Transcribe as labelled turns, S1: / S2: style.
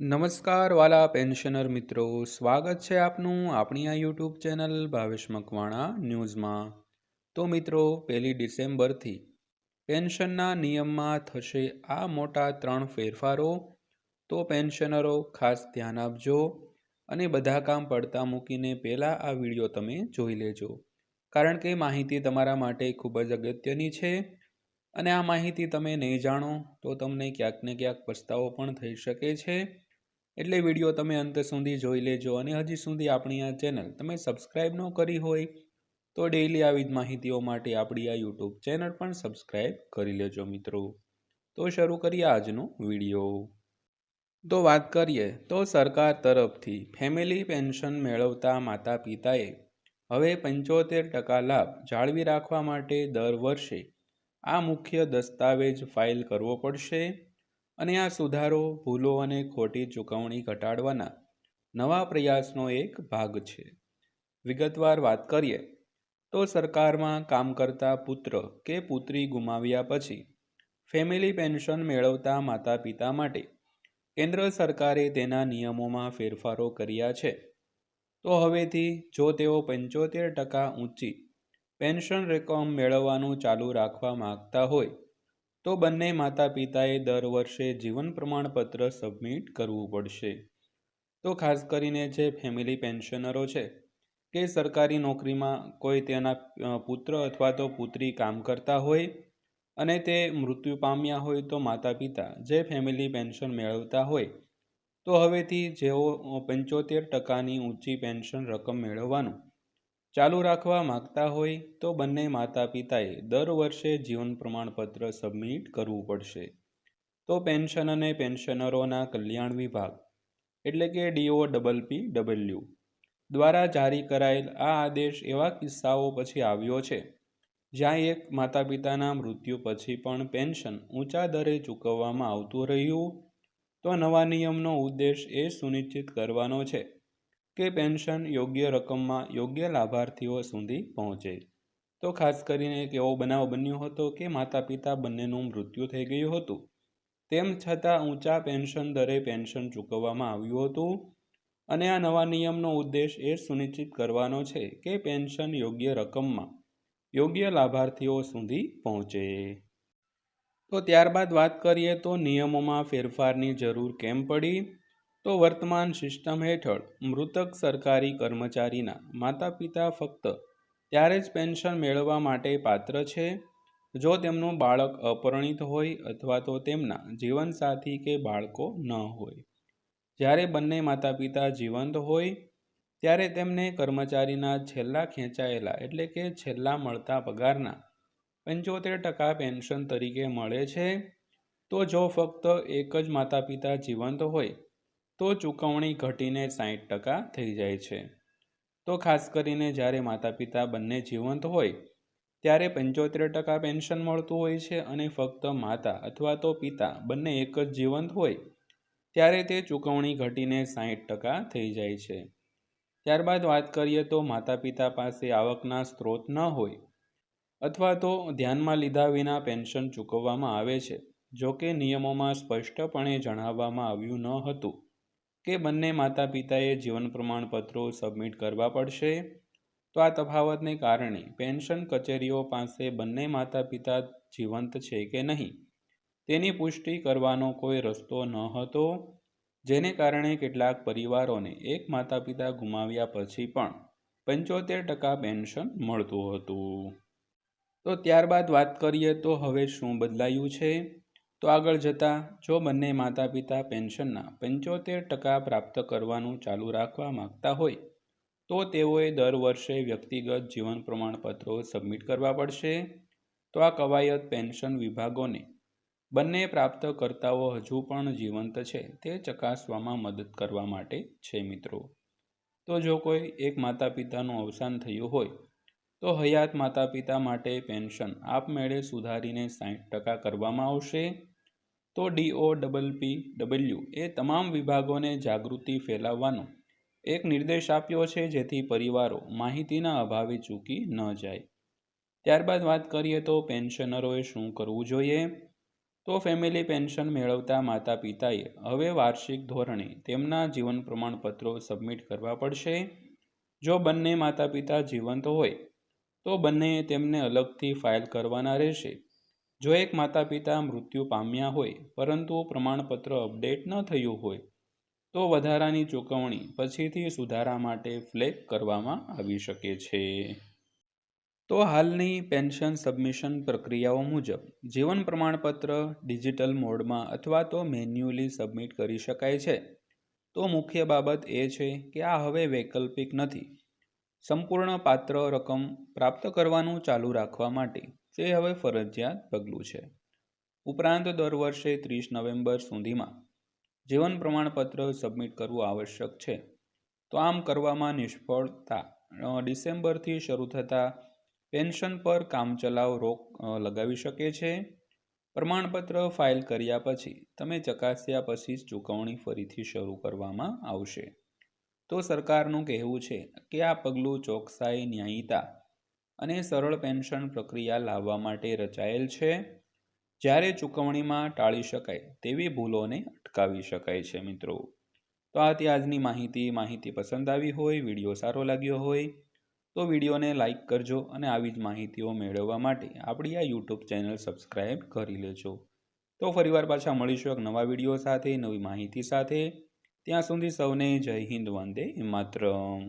S1: નમસ્કાર વાલા પેન્શનર મિત્રો, સ્વાગત છે આપનું આપણી આ યુટ્યુબ ચેનલ ભાવેશ મકવાણા ન્યૂઝમાં. તો મિત્રો, પહેલી ડિસેમ્બરથી પેન્શનના નિયમમાં થશે આ મોટા ત્રણ ફેરફારો. તો પેન્શનરો ખાસ ધ્યાન આપજો અને બધા કામ પડતા મૂકીને પહેલાં આ વીડિયો તમે જોઈ લેજો. કારણ કે માહિતી તમારા માટે ખૂબ જ અગત્યની છે. અને આ માહિતી તમે નહીં જાણો તો તમને ક્યાંક ને ક્યાંક પસ્તાવો પણ થઈ શકે છે. એટલે વીડિયો તમે અંત સુધી જોઈ લેજો અને હજી સુધી આપણી આ ચેનલ તમે સબસ્ક્રાઈબ ન કરી હોય તો ડેઈલી આવી જ માહિતીઓ માટે આપણી આ યુટ્યુબ ચેનલ પણ સબસ્ક્રાઈબ કરી લેજો મિત્રો. તો શરૂ કરીએ આજનો વીડિયો. તો વાત કરીએ તો સરકાર તરફથી ફેમિલી પેન્શન મેળવતા માતા પિતાએ હવે પંચોતેર ટકા લાભ જાળવી રાખવા માટે દર વર્ષે આ મુખ્ય દસ્તાવેજ ફાઇલ કરવો પડશે અને આ સુધારો ભૂલો અને ખોટી ચૂકવણી ઘટાડવાના નવા પ્રયાસનો એક ભાગ છે. વિગતવાર વાત કરીએ તો સરકારમાં કામ કરતા પુત્ર કે પુત્રી ગુમાવ્યા પછી ફેમિલી પેન્શન મેળવતા માતા પિતા માટે કેન્દ્ર સરકારે તેના નિયમોમાં ફેરફારો કર્યા છે. તો હવેથી જો તેઓ પંચોતેર ટકા ઊંચી પેન્શન રકમ મેળવવાનું ચાલુ રાખવા માગતા હોય, તો બંને માતા પિતાએ દર વર્ષે જીવન પ્રમાણપત્ર સબમિટ કરવું પડશે. તો ખાસ કરીને જે ફેમિલી પેન્શનરો છે, કે સરકારી નોકરીમાં કોઈ તેના પુત્ર અથવા તો પુત્રી કામ કરતા હોય અને તે મૃત્યુ પામ્યા હોય તો માતા પિતા જે ફેમિલી પેન્શન મેળવતા હોય, તો હવેથી જેઓ પંચોતેર ટકાની ઊંચી પેન્શન રકમ મેળવવાનું ચાલુ રાખવા માગતા હોય તો બંને માતા પિતાએ દર વર્ષે જીવન પ્રમાણપત્ર સબમિટ કરવું પડશે. તો પેન્શન અને પેન્શનરોના કલ્યાણ વિભાગ, એટલે કે ડીઓ ડબલ પી ડબલ્યુ, દ્વારા જારી કરાયેલ આ આદેશ એવા કિસ્સાઓ પછી આવ્યો છે, જ્યાં એક માતા પિતાના મૃત્યુ પછી પણ પેન્શન ઊંચા દરે ચૂકવવામાં આવતું રહ્યું. તો નવા નિયમનો ઉદ્દેશ એ સુનિશ્ચિત કરવાનો છે. કે પેન્શન યોગ્ય રકમમાં યોગ્ય લાભાર્થીઓ સુધી પહોંચે. તો ખાસ કરીને એક એવો બનાવ બન્યો હતો કે માતા પિતા બંનેનું મૃત્યુ થઈ ગયું હતું. તેમ છતાં ઊંચા પેન્શન દરે પેન્શન ચૂકવવામાં આવ્યું હતું. અને આ નવા નિયમનો ઉદ્દેશ એ સુનિશ્ચિત કરવાનો છે કે પેન્શન યોગ્ય રકમમાં યોગ્ય લાભાર્થીઓ સુધી પહોંચે. તો ત્યારબાદ વાત કરીએ તો નિયમોમાં ફેરફારની જરૂર કેમ પડી? તો વર્તમાન સિસ્ટમ હેઠળ મૃતક સરકારી કર્મચારીના માતા પિતા ફક્ત ત્યારે જ પેન્શન મેળવવા માટે પાત્ર છે, જો તેમનું બાળક અપરિણિત હોય અથવા તો તેમના જીવનસાથી કે બાળકો ન હોય. જ્યારે બંને માતા પિતા જીવંત હોય, ત્યારે તેમને કર્મચારીના છેલ્લા ખેંચાયેલા એટલે કે છેલ્લા મળતા પગારના પંચોતેર ટકા પેન્શન તરીકે મળે છે, તો જો ફક્ત એક જ માતા પિતા જીવંત હોય તો ચૂકવણી ઘટીને સાહીઠ ટકા થઈ જાય છે. તો ખાસ કરીને જ્યારે માતા પિતા બંને જીવંત હોય, ત્યારે પંચોતેર ટકા પેન્શન મળતું હોય છે અને ફક્ત માતા અથવા તો પિતા બંને એક જ જીવંત હોય, ત્યારે તે ચૂકવણી ઘટીને સાહીઠ ટકા થઈ જાય છે. ત્યારબાદ વાત કરીએ તો માતા પિતા પાસે આવકના સ્ત્રોત ન હોય અથવા તો ધ્યાનમાં લીધા વિના પેન્શન ચૂકવવામાં આવે છે, જો કે નિયમોમાં સ્પષ્ટપણે જણાવવામાં આવ્યું ન હતું. કે બંને માતા પિતાએ જીવન પ્રમાણપત્રો સબમિટ કરવા પડશે? તો આ તફાવતને કારણે પેન્શન કચેરીઓ પાસે બંને માતા પિતા જીવંત છે કે નહીં? તેની પુષ્ટિ કરવાનો કોઈ રસ્તો ન હતો, જેને કારણે કેટલાક પરિવારોને એક માતા પિતા ગુમાવ્યા પછી પણ પંચોતેર ટકા પેન્શન મળતું હતું. તો ત્યારબાદ વાત કરીએ તો હવે શું બદલાયું છે? તો આગળ જતાં, જો બંને માતા પિતા પેન્શનના પંચોતેર ટકા પ્રાપ્ત કરવાનું ચાલુ રાખવા માગતા હોય, તો તેઓએ દર વર્ષે વ્યક્તિગત જીવન પ્રમાણપત્રો સબમિટ કરવા પડશે. તો આ કવાયત પેન્શન વિભાગોને બંને પ્રાપ્તકર્તાઓ હજુ પણ જીવંત છે, તે ચકાસવામાં મદદ કરવા માટે છે મિત્રો. તો જો કોઈ એક માતા પિતાનું અવસાન થયું હોય, તો હયાત માતા પિતા માટે પેન્શન આપમેળે સુધારીને સાઠ ટકા કરવામાં આવશે. તો DO double P W A તમામ વિભાગોને જાગૃતિ ફેલાવવાનો એક નિર્દેશ આપ્યો છે જેથી પરિવારો માહિતીના અભાવે ચૂકી ન જાય. ત્યારબાદ વાત કરીએ તો પેન્શનરોએ શું કરવું જોઈએ? તો ફેમિલી પેન્શન મેળવતા માતા પિતાએ હવે વાર્ષિક ધોરણે તેમના જીવન પ્રમાણપત્રો સબમિટ કરવા પડશે. જો બંને માતા પિતા જીવંત હોય, તો બંને તેમને અલગથી ફાઇલ કરવાના રહેશે. જો એક માતા પિતા મૃત્યુ પામ્યા હોય, પરંતુ પ્રમાણપત્ર અપડેટ ન થયું હોય, તો વધારાની ચૂકવણી પછીથી સુધારા માટે ફ્લેગ કરવામાં આવી શકે છે. તો હાલની પેન્શન સબમિશન પ્રક્રિયાઓ મુજબ, જીવન પ્રમાણપત્ર ડિજિટલ મોડમાં અથવા તો મેન્યુઅલી સબમિટ કરી શકાય છે. તો મુખ્ય બાબત એ છે કે આ હવે વૈકલ્પિક નથી. સંપૂર્ણ પાત્ર રકમ પ્રાપ્ત કરવાનું ચાલુ રાખવા માટે તે હવે ફરજિયાત પગલું છે. ઉપરાંત દર વર્ષે ત્રીસ નવેમ્બર સુધીમાં જીવન પ્રમાણપત્ર સબમિટ કરવું આવશ્યક છે. તો આમ કરવામાં નિષ્ફળતા ડિસેમ્બરથી શરૂ થતાં પેન્શન પર કામચલાઉ રોક લગાવી શકે છે. પ્રમાણપત્ર ફાઇલ કર્યા પછી તમે ચકાસ્યા પછી જ ચૂકવણી ફરીથી શરૂ કરવામાં આવશે. તો સરકારનું કહેવું છે કે આ પગલું ચોકસાઈ, ન્યાયિતા અને સરળ પેન્શન પ્રક્રિયા લાવવા માટે રચાયેલ છે. જ્યારે ચૂકવણીમાં ટાળી શકાય તેવી ભૂલોને અટકાવી શકાય છે મિત્રો. તો આ તે આજની માહિતી. માહિતી પસંદ આવી હોય, વીડિયો સારો લાગ્યો હોય, તો વિડીયોને લાઇક કરજો અને આવી જ માહિતીઓ મેળવવા માટે આપણી આ યુટ્યુબ ચેનલ સબસ્ક્રાઈબ કરી લેજો. તો ફરીવાર પાછા મળીશું એક નવા વીડિયો સાથે, નવી માહિતી સાથે. ત્યાં સુધી સૌને જય હિન્દ, વંદે માતરમ.